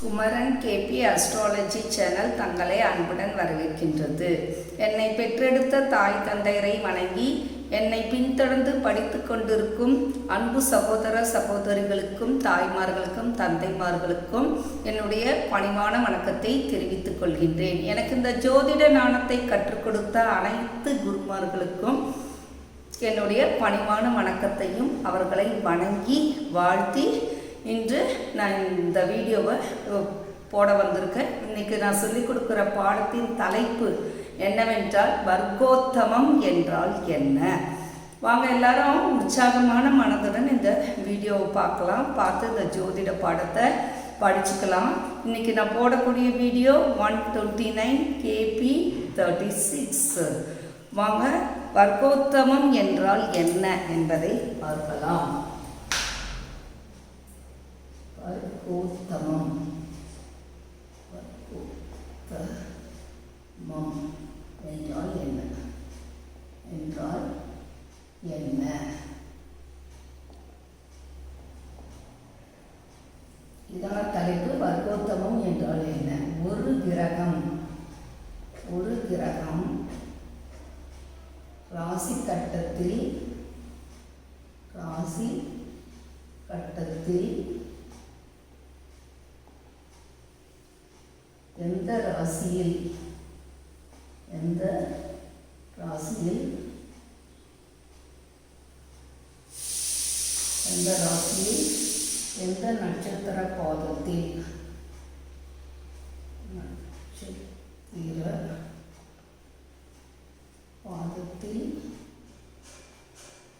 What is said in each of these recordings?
Kumaran KP astrology channel தங்களை அன்புடன் வரவேற்கின்றது. என்னை பெற்றெடுத்த தாய் தந்தையரை வணங்கி என்னை பின்தொடர்ந்து படித்து கொண்டிருக்கும் அன்பு சகோதர சகோதரிகளுக்கும் தாய்மார்களுக்கும் தந்தைமார்களுக்கும் என்னுடைய பணிவான வணக்கத்தை தெரிவித்துக் கொள்கின்றேன். எனக்கு இந்த ஜோதிட நாணத்தை கற்றுக் கொடுத்த அனைத்து குருமார்களுக்கும் என்னுடைய பணிவான வணக்கத்தையும் அவர்களை வணங்கி வாழ்த்தி இன்று நான் இந்த வீடியோவை போட வந்திருக்கேன். இன்றைக்கி நான் சொல்லிக் கொடுக்குற பாடத்தின் தலைப்பு என்னவென்றால் வர்க்கோத்தமம் என்றால் என்ன? வாங்க எல்லாரும் உற்சாகமான மனதுடன் இந்த வீடியோவை பார்க்கலாம். பார்த்து இந்த ஜோதிட பாடத்தை படிச்சுக்கலாம். இன்றைக்கி நான் போடக்கூடிய video one twenty nine KB thirty six. வாங்க வர்க்கோத்தமம் என்றால் என்ன? என்பதை பார்க்கலாம். வர்க்கோத்தமம் வர்க்கோத்தமம் என்றால் என்ன என்றால் என்ன இதான தலைப்பு வர்க்கோத்தமம் என்றால் என்ன ஒரு கிரகம் ஒரு கிரகம் ராசி கட்டத்தில் ராசி கட்டத்தில் எந்த ராசியில் எந்த ராசியில் எந்த ராசியில் எந்த நட்சத்திர பாதத்தில் நட்சத்திர பாதத்தில்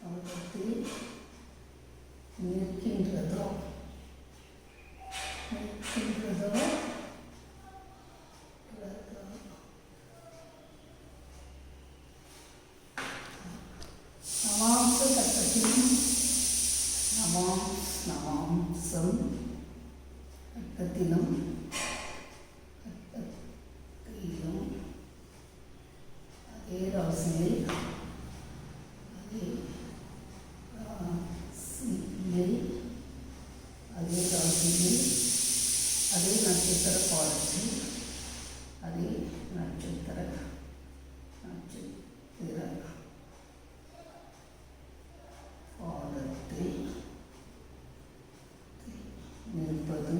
பாதத்தில் நிற்கின்றதோ நிற்கின்றதோ நவாம்ச கட்டத்தில் நவாம் நவாம்சம் கட்டத்திலும் கட்டத்திலும் அதே ராசியில் அதே ராசியில் அதே ராசியில் அதே நட்சத்திர பாடத்தில் அதே நட்சத்திர நட்சத்திர பாதத்தில் நிற்பது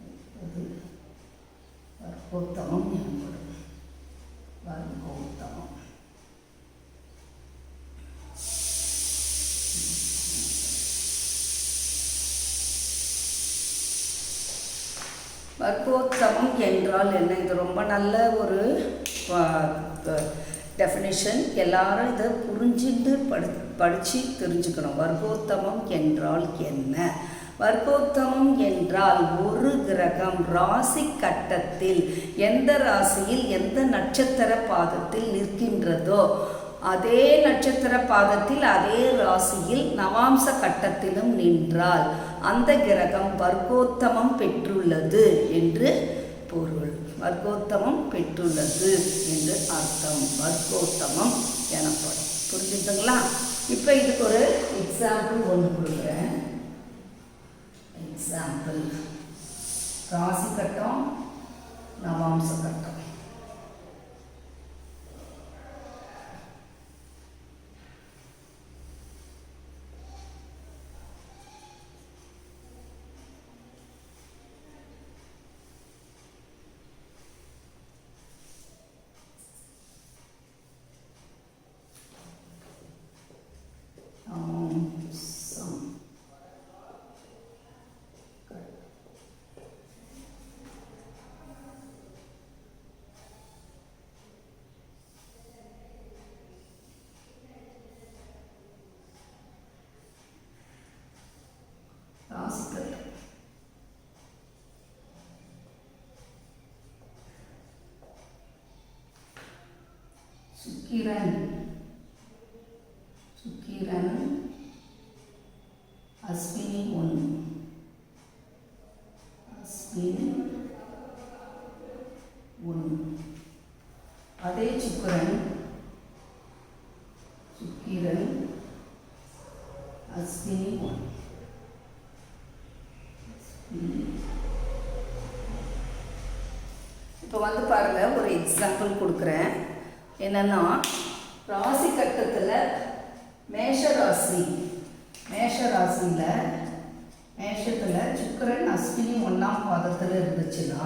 நிற்பது உத்தமம் எனப்படும் வர்க்கோத்தமம் வர்க்கோத்தமம் என்றால் என்ன இது ரொம்ப நல்ல ஒரு டெஃபினிஷன் எல்லாரும் இதை புரிஞ்சுட்டு படி படித்து தெரிஞ்சுக்கணும். வர்க்கோத்தமம் என்றால் என்ன வர்க்கோத்தமம் என்றால் ஒரு கிரகம் ராசி கட்டத்தில் எந்த ராசியில் எந்த நட்சத்திர பாதத்தில் நிற்கின்றதோ அதே நட்சத்திர பாதத்தில் அதே ராசியில் நவாம்ச கட்டத்திலும் நின்றால் அந்த கிரகம் வர்க்கோத்தமம் பெற்றுள்ளது என்று பொருள். வர்க்கோத்தமம் பெற்றுள்ளது என்று அர்த்தம். வர்க்கோத்தமம் எனப்படும். புரிஞ்சுதுங்களா? இப்போ இதுக்கு ஒரு எக்ஸாம்பிள் ஒன்று கொடுக்குறேன். எக்ஸாம்பிள் ராசி கட்டம் நவாம்ச கட்டம். சுக்கிரன் சுக்கிரன் அஸ்வினி ஒன் அஸ்வினி ஒன் அதே சுக்கிரன் சுக்கிரன் அஸ்வினி ஒன் எக்ஸாம்பிள் கொடுக்குறேன் என்னன்னா ராசி கட்டத்தில் மேஷ ராசி மேஷ ராசியில் மேஷத்தில் சுக்கிரன் அஸ்வினி ஒன்றாம் பாதத்தில் இருந்துச்சுன்னா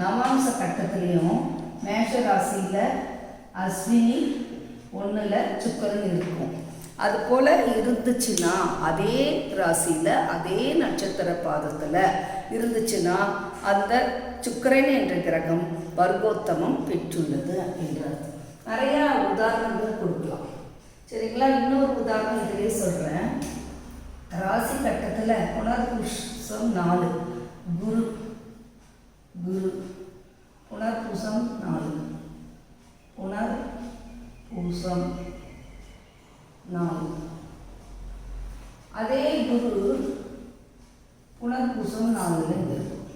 நவாம்ச கட்டத்துலேயும் மேஷ ராசியில் அஸ்வினி ஒன்றில் சுக்கரன் இருக்கும். அது போல் இருந்துச்சுன்னா அதே ராசியில் அதே நட்சத்திர பாதத்தில் இருந்துச்சுன்னா அந்த சுக்கிரன் என்ற கிரகம் வர்க்கோத்தமம் பெற்றுள்ளது அப்படின்றார். நிறையா உதாரணங்கள் கொடுக்கலாம். சரிங்களா? இன்னொரு உதாரணம் இதிலே சொல்கிறேன் ராசி கட்டத்தில் புனர்புஷம் நாலு. குரு புனர்பூசம் நாலு புனர் பூசம் நாலு அதே குரு புனர்பூசம் நாலுல இங்க இருக்கும்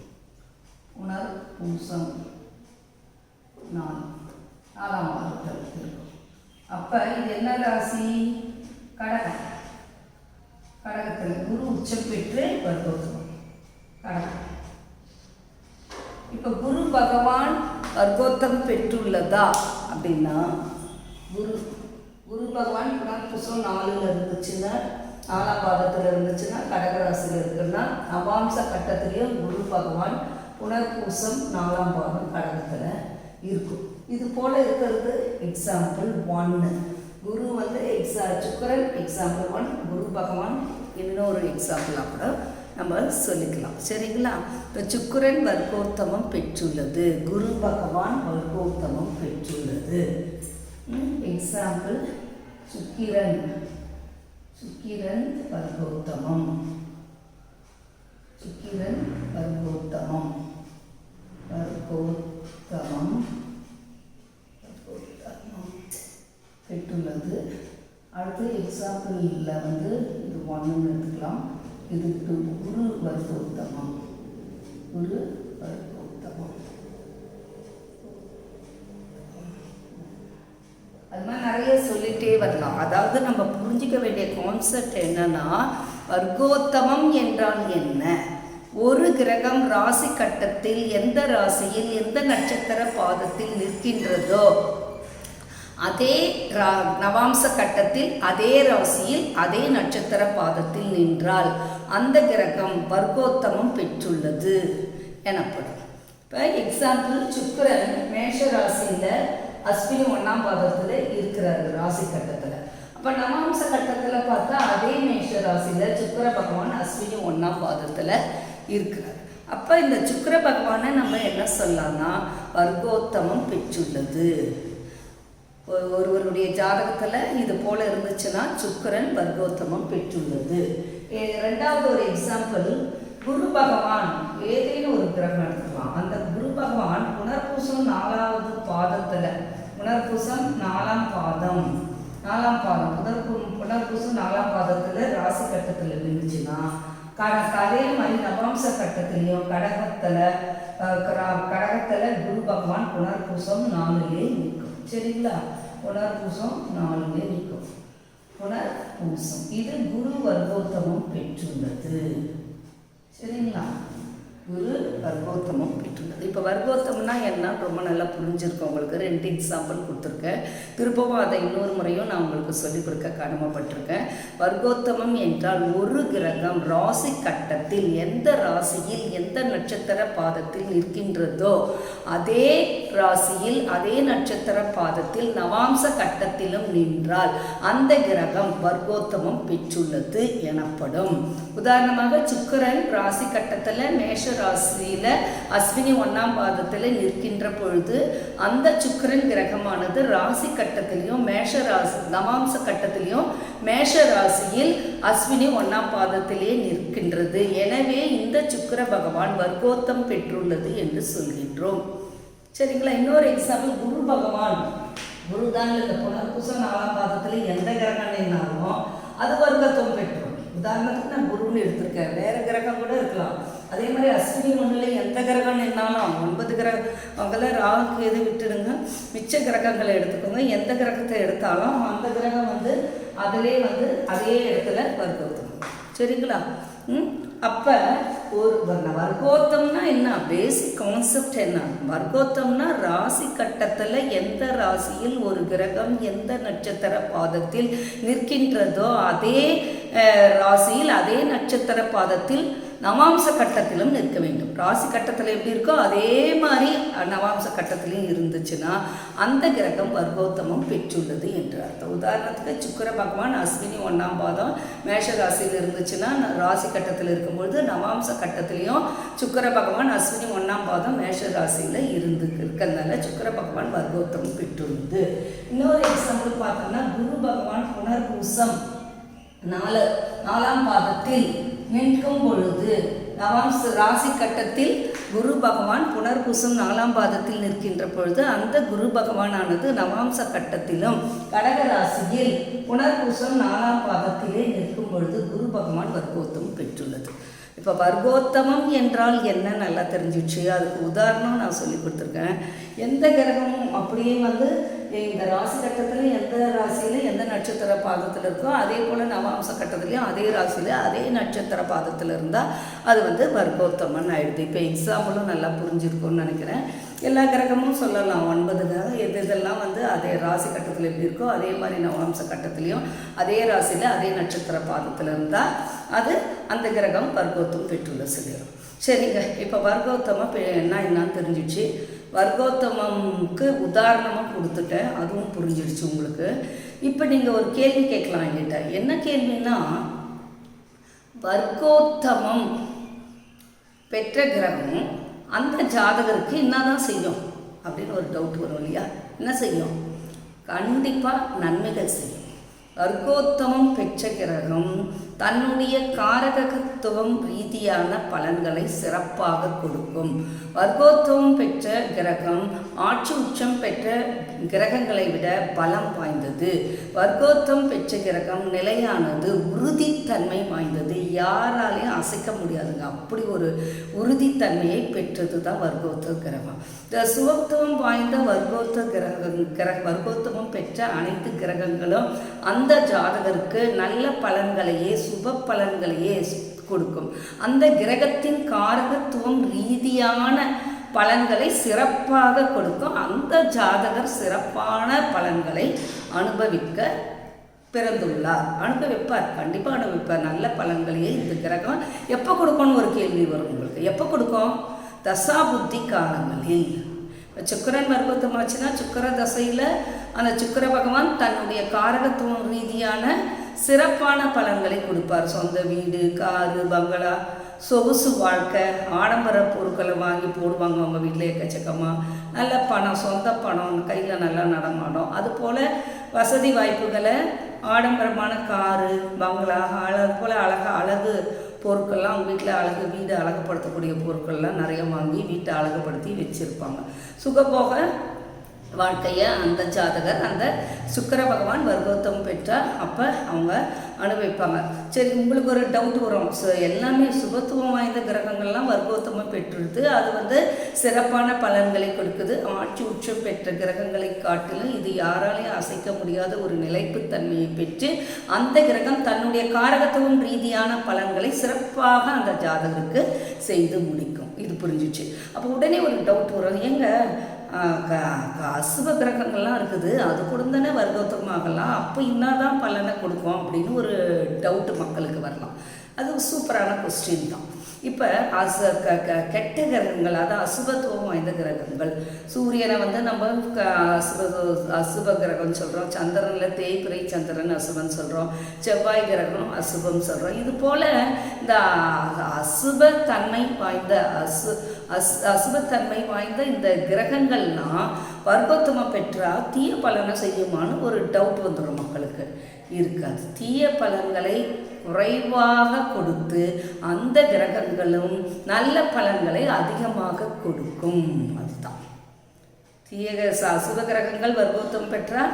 புனர்பூசம் நாலு நாலாம் பாதத்தில் இருக்கும் அப்போ இது என்ன ராசி கடகம் கடகத்தில் குரு உச்சம் பெற்று வர்க்கோத்தமம் கடகம் இப்போ குரு பகவான் வர்க்கோத்தம் பெற்றுள்ளதா அப்படின்னா குரு பகவான் பகவான் புசம் நாலில் இருந்துச்சுன்னா நாலாம் பாதத்தில் இருந்துச்சுன்னா கடகராசியில் இருக்குன்னா நவாம்ச கட்டத்திலேயே குரு பகவான் புனர்பூசம் நாலாம் பாதம் கடகத்தில் இருக்கும். இது போல இருக்கிறது எக்ஸாம்பிள் ஒன்று குரு வந்து எக்ஸா சுக்கரன் எக்ஸாம்பிள் ஒன் குரு பகவான் இன்னொரு எக்ஸாம்பிளாக கூட நம்ம சொல்லிக்கலாம். சரிங்களா? இப்போ சுக்கரன் வர்க்கோத்தமம் பெற்றுள்ளது. குரு பகவான் வர்க்கோத்தமம் பெற்றுள்ளது. எக்ஸாம்பிள் சுக்கிரன். சுக்கிரன் வர்க்கோத்தமம் சுக்கிரன் வர்க்கோத்தமம் வர்க்கோத்தமம் வர்க்கோத்தமம் பெற்றுள்ளது அடுத்து எக்ஸாம்பிளில் வந்து இது ஒன்றுன்னு எடுத்துக்கலாம். இது குரு வர்க்கோத்தமம் குரு வர்க்கோத்தமம் அது மாதிரி நிறைய சொல்லிட்டே வரலாம் அதாவது நம்ம புரிஞ்சிக்க வேண்டிய கான்செப்ட் என்னன்னா வர்க்கோத்தமம் என்றால் என்ன? ஒரு கிரகம் ராசி கட்டத்தில் எந்த ராசியில் எந்த நட்சத்திர பாதத்தில் நிற்கின்றதோ அதே ரா நவாம்ச கட்டத்தில் அதே ராசியில் அதே நட்சத்திர பாதத்தில் நின்றால் அந்த கிரகம் வர்க்கோத்தமம் பெற்றுள்ளது எனப்படும். இப்போ எக்ஸாம்பிள் சுக்கரன் மேஷ ராசியில் அஸ்வினி ஒன்றாம் பாதத்தில் இருக்கிறார் ராசி கட்டத்தில். அப்போ நவாம்ச கட்டத்தில் பார்த்தா அதே மேஷ ராசியில் சுக்கர பகவான் அஸ்வினி ஒன்றாம் பாதத்தில் இருக்கிறார். அப்போ இந்த சுக்கிர பகவானை நம்ம என்ன சொல்லலாம்னா வர்க்கோத்தமம் பெற்றுள்ளது. ஒரு- ஒருவருடைய ஜாதகத்தில் இது போல இருந்துச்சுன்னா சுக்கிரன் வர்க்கோத்தமம் பெற்றுள்ளது. ரெண்டாவது ஒரு எக்ஸாம்பிள் குரு பகவான் ஏதேனும் ஒரு கிரகம் எடுத்துக்கலாம். அந்த குரு பகவான் புனர்பூசம் நாலாவது பாதத்தில். புனர்பூசம் நாலாம் பாதம். நாலாம் பாதம். புனர்பூ புனர்பூசம் நாலாம் பாதத்தில் ராசி கட்டத்தில் இருந்துச்சுன்னா கட அதே மாதிரி நவாம்ச கட்டத்திலையும் கடகத்தில் கடகத்தில் குரு பகவான் புனர்பூசம் நாலுலே நிற்கும். சரிங்களா? புனர்பூசம் நாலுலே நிற்கும். புனர்பூசம். இது குரு வர்க்கோத்தமம் பெற்றுள்ளது. சரிங்களா? குரு வர்க்கோத்தமம் இருந்தது இப்போ வர்க்கோத்தம்னா என்னன்னு ரொம்ப நல்லா புரிஞ்சிருக்கோம் உங்களுக்கு. ரெண்டு எக்ஸாம்பிள் கொடுத்துருக்கேன். திருப்பவும் அதை இன்னொரு முறையும் நான் உங்களுக்கு சொல்லிக் கொடுக்க கடமைப்பட்டிருக்கேன். வர்க்கோத்தமம் என்றால் ஒரு கிரகம் ராசி கட்டத்தில் எந்த ராசியில் எந்த நட்சத்திர பாதத்தில் நிற்கின்றதோ அதே ராசியில் அதே நட்சத்திர பாதத்தில் நவாம்ச கட்டத்திலும் நின்றால் அந்த கிரகம் வர்க்கோத்தமம் பெற்றுள்ளது எனப்படும். உதாரணமாக சுக்கரன் ராசி கட்டத்தில் மேஷ ராசியில் அஸ்வினி ஒன்றாம் பாதத்தில் நிற்கின்ற பொழுது அந்த சுக்கிரன் கிரகமானது ராசி கட்டத்திலையும் மேஷ ராசி நவாம்ச கட்டத்திலையும் மேஷ ராசியில் அஸ்வினி ஒன்றாம் பாதத்திலே நிற்கின்றது. எனவே இந்த சுக்கிர பகவான் வர்க்கோத்தம் பெற்றுள்ளது என்று சொல்கின்றோம். சரிங்களா? இன்னொரு எக்ஸாம்பிள் குரு பகவான். குரு தான் இந்த புனர்பூசம் நாலாம் பாதத்தில் எந்த கிரகம் நின்னாலும் அது வர்க்கத்துவம் பெற்றோம். உதாரணத்துக்கு நான் குருன்னு எடுத்திருக்கேன். வேற கிரகம் கூட இருக்கலாம். அதே மாதிரி அஸ்வினி ஒன்றில் எந்த கிரகம் நின்னாலும் ஒன்பது கிரகங்களை ராகுக்கு எது விட்டுடுங்க? மிச்ச கிரகங்களை எடுத்துக்கோங்க. எந்த கிரகத்தை எடுத்தாலும் அந்த கிரகம் வந்து அதிலே வந்து அதே இடத்துல வர்க்கோத்தம் சரிங்களா? ம்? அப்போ ஒரு வர்க்கோத்தம்னா என்ன? பேசிக் கான்செப்ட் என்ன? வர்க்கோத்தம்னா ராசி கட்டத்தில் எந்த ராசியில் ஒரு கிரகம் எந்த நட்சத்திர பாதத்தில் நிற்கின்றதோ அதே ராசியில் அதே நட்சத்திர பாதத்தில் நவாம்ச கட்டத்திலும் நிற்க வேண்டும். ராசி கட்டத்தில் எப்படி இருக்கோ அதே மாதிரி நவாம்ச கட்டத்திலையும் இருந்துச்சுன்னா அந்த கிரகம் வர்க்கோத்தமம் பெற்றுள்ளது என்று அர்த்தம். உதாரணத்துக்கு சுக்கிர பகவான் அஸ்வினி ஒன்றாம் பாதம் மேஷ ராசியில் இருந்துச்சுன்னா ராசி கட்டத்தில் இருக்கும்பொழுது நவாம்ச கட்டத்திலையும் சுக்கிர பகவான் அஸ்வினி ஒன்றாம் பாதம் மேஷ ராசியில் இருந்து இருக்கிறதுனால சுக்கர பகவான் வர்க்கோத்தமம் பெற்றுள்ளது. இன்னொரு எக்ஸாம்பிள் பார்த்தோம்னா குரு பகவான் புனர்பூசம் நாலு நாலாம் பாதத்தில் நிற்கும் பொழுது நவாம்ச ராசி கட்டத்தில் குரு பகவான் புனர்பூசம் நாலாம் பாதத்தில் நிற்கின்ற பொழுது அந்த குரு பகவானானது நவாம்ச கட்டத்திலும் கடக ராசியில் புனர்பூசம் நாலாம் பாதத்திலே நிற்கும் பொழுது குரு பகவான் வர்க்கோத்தம் பெற்றுள்ளது. இப்போ வர்க்கோத்தமம் என்றால் என்ன நல்லா தெரிஞ்சிச்சு? அதுக்கு உதாரணம் நான் சொல்லி கொடுத்துருக்கேன். எந்த கிரகமும் அப்படியே வந்து இந்த ராசி கட்டத்தில் எந்த ராசியில் எந்த நட்சத்திர பாதத்தில் இருக்கோ அதே போல் நவாம்ச கட்டத்துலேயும் அதே ராசியில் அதே நட்சத்திர பாதத்தில் இருந்தால் அது வந்து வர்க்கோத்தமன் ஆயிடுது. இப்போ எக்ஸாம்பிளும் நல்லா புரிஞ்சிருக்கும்னு நினைக்கிறேன். எல்லா கிரகமும் சொல்லலாம். ஒன்பது கிரகம் எது இதெல்லாம் வந்து அதே ராசி கட்டத்தில் எப்படி இருக்கோ அதே மாதிரி நவாம்ச கட்டத்துலேயும் அதே ராசியில் அதே நட்சத்திர பாதத்தில் இருந்தால் அது அந்த கிரகம் வர்க்கோத்தம் பெற்றுள்ள சொல்லிடும் சரிங்க. இப்போ வர்க்கோத்தமாக பெ- என்ன என்னன்னு தெரிஞ்சிச்சு. வர்க்கோத்தமம்க்கு உதாரணமாக கொடுத்துட்டேன். அதுவும் புரிஞ்சிடுச்சு உங்களுக்கு. இப்போ நீங்கள் ஒரு கேள்வி கேட்கலாம் என்கிட்ட. என்ன கேள்வின்னா வர்க்கோத்தமம் பெற்ற கிரகம் அந்த ஜாதகருக்கு என்ன தான் செய்யும்? அப்படின்னு ஒரு டவுட் வரும் இல்லையா? என்ன செய்யும்? கண்டிப்பாக நன்மைகள் செய்யும். வர்க்கோத்தமம் பெற்ற கிரகம் தன்னுடைய காரகத்துவம் ரீதியான பலன்களை சிறப்பாக கொடுக்கும். வர்க்கோத்துவம் பெற்ற கிரகம் ஆட்சி உச்சம் பெற்ற கிரகங்களை விட பலம் வாய்ந்தது. வர்க்கோத்தம் பெற்ற கிரகம் நிலையானது உறுதித்தன்மை வாய்ந்தது. யாராலையும் அசைக்க முடியாதுங்க. அப்படி ஒரு உறுதித்தன்மையை பெற்றது தான் வர்க்கோத்த கிரகம். இந்த சுவத்துவம் வாய்ந்த வர்க்கோத்த கிரகம் கிரக வர்க்கோத்தமம் பெற்ற அனைத்து கிரகங்களும் அந்த ஜாதகருக்கு நல்ல பலன்களையே சுப பலன்களையே கொடுக்கும். அந்த கிரகத்தின் காரகத்துவம் ரீதியான பலன்களை சிறப்பாக கொடுக்கும். அந்த ஜாதகர் சிறப்பான பலன்களை அனுபவிக்க பிறந்துள்ளார். அனுபவிப்பார். கண்டிப்பாக அனுபவிப்பார். நல்ல பலன்களையே இந்த கிரகம் எப்போ கொடுக்கும்னு ஒரு கேள்வி வரும் உங்களுக்கு. எப்போ கொடுக்கும்? தசா புத்தி காலங்களில் சுக்கரன் சுக்கிரன் வர்க்கத்தமாச்சுன்னா சுக்கிர தசையில் அந்த சுக்கிர பகவான் தன்னுடைய காரகத்துவம் ரீதியான சிறப்பான பலன்களை கொடுப்பார். சொந்த வீடு காரு பங்களா சொகுசு வாழ்க்கை ஆடம்பர பொருட்களை வாங்கி போடுவாங்க அவங்க வீட்டில் எக்கச்சக்கமாக நல்ல பணம் சொந்த பணம் கையில் நல்லா நடமாடும். அதுபோல் வசதி வாய்ப்புகளை ஆடம்பரமான காரு பங்களா அழகு போல் அழகா அழகு பொருட்கள்லாம் அவங்க வீட்டில் அழகு வீடு அழகுப்படுத்தக்கூடிய பொருட்கள்லாம் நிறைய வாங்கி வீட்டை அழகுப்படுத்தி வச்சுருப்பாங்க. சுகபோக வாழ்க்கையை அந்த ஜாதகர் அந்த சுக்கர பகவான் வர்க்கோத்தம் பெற்றால் அப்போ அவங்க அனுபவிப்பாங்க. சரி உங்களுக்கு ஒரு டவுட் வரும். ஸோ எல்லாமே சுபத்துவம் வாய்ந்த கிரகங்கள்லாம் வர்க்கோத்தமம் பெற்றுடுது அது வந்து சிறப்பான பலன்களை கொடுக்குது. ஆட்சி உச்சம் பெற்ற கிரகங்களை காட்டிலும் இது யாராலையும் அசைக்க முடியாத ஒரு நிலைப்புத்தன்மையை பெற்று அந்த கிரகம் தன்னுடைய காரகத்துவம் ரீதியான பலன்களை சிறப்பாக அந்த ஜாதகருக்கு செய்து முடிக்கும். இது புரிஞ்சிச்சு. அப்போ உடனே ஒரு டவுட் வரும். ஏங்க அசுப கிரகங்கள்லாம் இருக்குது. அது கூட தானே வர்க்கோத்தமாகலாம் அப்போ இன்னாதான் பலனை கொடுக்கும் அப்படின்னு ஒரு டவுட்டு மக்களுக்கு வரலாம். அது சூப்பரான கொஸ்டின் தான். இப்போ அச க க கெட்ட கிரகங்கள் அதாவது அசுபத்துவம் வாய்ந்த கிரகங்கள். சூரியனை வந்து நம்ம க அசுப அசுப கிரகம்னு சொல்கிறோம் சந்திரனில் தேய்பிரை சந்திரன் அசுபன் சொல்கிறோம் செவ்வாய் கிரகம் அசுபம் சொல்கிறோம் இது போல் இந்த அசுபத்தன்மை வாய்ந்த அசு அஸ் அசுபத்தன்மை வாய்ந்த இந்த கிரகங்கள்லாம் வர்க்கோத்தமம் பெற்றால் தீய பலனை செய்யுமான்னு ஒரு டவுட் வந்துடும் மக்களுக்கு. இருக்காது. தீய பலன்களை குறைவாக கொடுத்து அந்த கிரகங்களும் நல்ல பலன்களை அதிகமாக கொடுக்கும். அதுதான். தீய ச- கிரகங்கள் வர்க்கோத்தம் பெற்றால்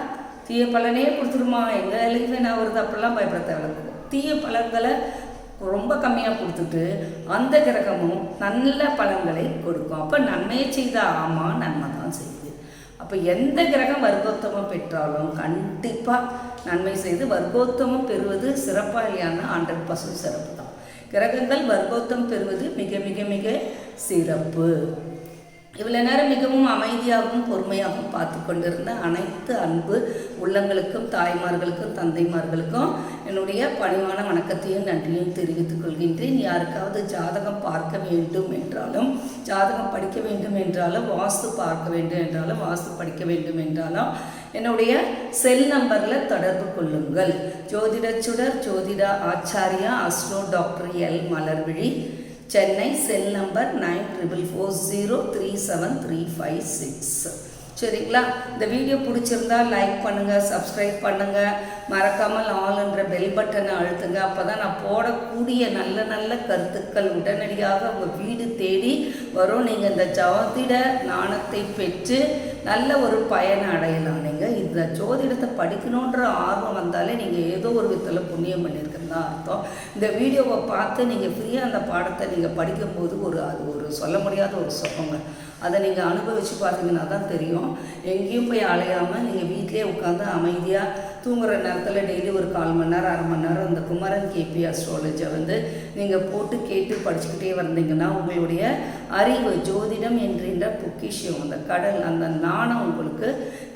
தீய பலனே கொடுத்துருமா? எங்கள் வேலைக்கு நான் வருது? அப்படிலாம் பயப்பட தேவையில்ல. தீய பலன்களை ரொம்ப கம்மியாக கொடுத்துட்டு அந்த கிரகமும் நல்ல பலன்களை கொடுக்கும். அப்போ நன்மையை செய்தால் ஆமாம் நன்மை தான் செய்யும். அப்போ எந்த கிரகம் வர்க்கோத்தமம் பெற்றாலும் கண்டிப்பாக நன்மை செய்து வர்க்கோத்தமம் பெறுவது சிறப்பாக இல்லையானா ஹண்ட்ரட் பர்சன்ட் சிறப்பு தான் கிரகங்கள் வர்க்கோத்தம் பெறுவது மிக மிக மிக சிறப்பு. இவ்வளோ நேரம் மிகவும் அமைதியாகவும் பொறுமையாகவும் பார்த்து கொண்டிருந்த அனைத்து அன்பு உள்ளங்களுக்கும் தாய்மார்களுக்கும் தந்தைமார்களுக்கும் என்னுடைய பணிவான வணக்கத்தையும் நன்றியும் தெரிவித்துக் கொள்கின்றேன். யாருக்காவது ஜாதகம் பார்க்க வேண்டும் என்றாலும் ஜாதகம் படிக்க வேண்டும் என்றாலும் வாஸ்து பார்க்க வேண்டும் என்றாலும் வாஸ்து படிக்க வேண்டும் என்றாலும் என்னுடைய செல் நம்பரில் தொடர்பு கொள்ளுங்கள். ஜோதிட சுடர் ஜோதிட Acharya astro doctor L. Malarvizhi. Chennai cell number nine triple four zero three seven three five six. சரிங்களா? இந்த வீடியோ பிடிச்சிருந்தா லைக் பண்ணுங்கள் சப்ஸ்கிரைப் பண்ணுங்கள் மறக்காமல் ஆளுன்ற பெல் பட்டனை அழுத்துங்க. அப்போ தான் நான் போடக்கூடிய நல்ல நல்ல கருத்துக்கள் உடனடியாக உங்கள் வீடு தேடி வரும். நீங்கள் இந்த ஜாதிட நாணத்தை பெற்று நல்ல ஒரு பயனை அடையலாம் நீங்கள் இந்த ஜோதிடத்தை படிக்கணுன்ற ஆர்வம் வந்தாலே நீங்கள் ஏதோ ஒரு விதத்தில் புண்ணியம் பண்ணியிருக்குன்னு தான் அர்த்தம். இந்த வீடியோவை பார்த்து நீங்கள் ஃப்ரீயாக அந்த பாடத்தை நீங்கள் படிக்கும்போது ஒரு அது ஒரு சொல்ல முடியாத ஒரு சுகங்க அதை நீங்கள் அனுபவித்து பார்த்தீங்கன்னா தான் தெரியும். எங்கேயும் போய் அலையாமல் நீங்கள் வீட்டிலே உட்காந்து அமைதியாக தூங்குற நேரத்தில் டெய்லி ஒரு கால் மணி நேரம் அரை மணி நேரம் இந்த குமரன் கேபி அஸ்ட்ராலஜியை வந்து நீங்கள் போட்டு கேட்டு படிச்சுக்கிட்டே வந்தீங்கன்னா உங்களுடைய அறிவு ஜோதிடம் என்கின்ற பொக்கிஷம் அந்த கடல் அந்த நாணம் உங்களுக்கு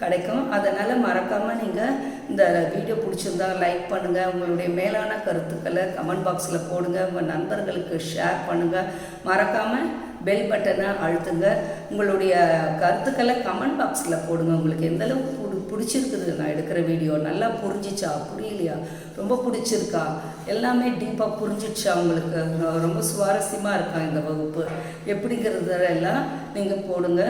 கிடைக்கும். அதனால் மறக்காமல் நீங்கள் இந்த வீடியோ பிடிச்சிருந்தா லைக் பண்ணுங்கள் உங்களுடைய மேலான கருத்துக்களை கமெண்ட் பாக்ஸில் போடுங்க. உங்கள் நண்பர்களுக்கு ஷேர் பண்ணுங்கள் மறக்காமல் பெல் பட்டனை அழுத்துங்க. உங்களுடைய கருத்துக்களை கமெண்ட் பாக்ஸில் போடுங்க. உங்களுக்கு எந்தளவுக்கு பிடி பிடிச்சிருக்குது நான் எடுக்கிற வீடியோ நல்லா புரிஞ்சிச்சா? புரியலையா? ரொம்ப பிடிச்சிருக்கா? எல்லாமே டீப்பாக புரிஞ்சிடுச்சா உங்களுக்கு? ரொம்ப சுவாரஸ்யமாக இருக்கா இந்த வகுப்பு? எப்படிங்கிறதெல்லாம் நீங்கள் போடுங்க.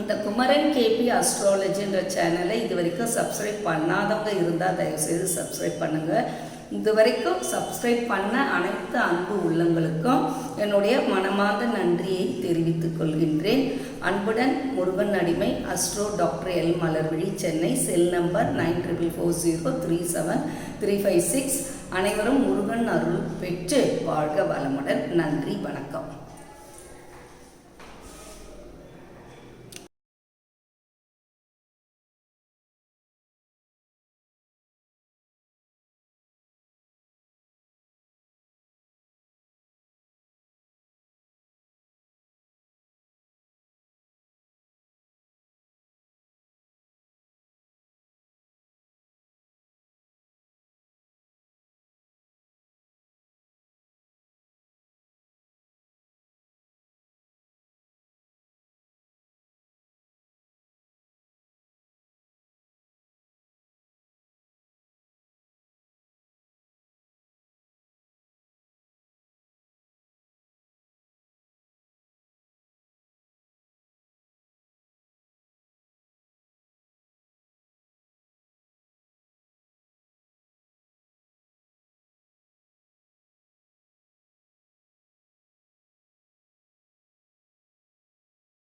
இந்த குமரன் கேபி அஸ்ட்ராலஜின்ற சேனலை இது வரைக்கும் சப்ஸ்கிரைப் பண்ணாதவங்க இருந்தால் தயவுசெய்து சப்ஸ்கிரைப் பண்ணுங்கள் இது வரைக்கும் சப்ஸ்கிரைப் பண்ண அனைத்து அன்பு உள்ளங்களுக்கும் என்னுடைய மனமார்ந்த நன்றியை தெரிவித்துக் கொள்கின்றேன். அன்புடன் முருகன் அடிமை astro doctor L Malarvizhi Chennai cell number nine triple four zero three seven three five six அனைவரும் முருகன் அருள் பெற்று வாழ்க வளமுடன். நன்றி வணக்கம்.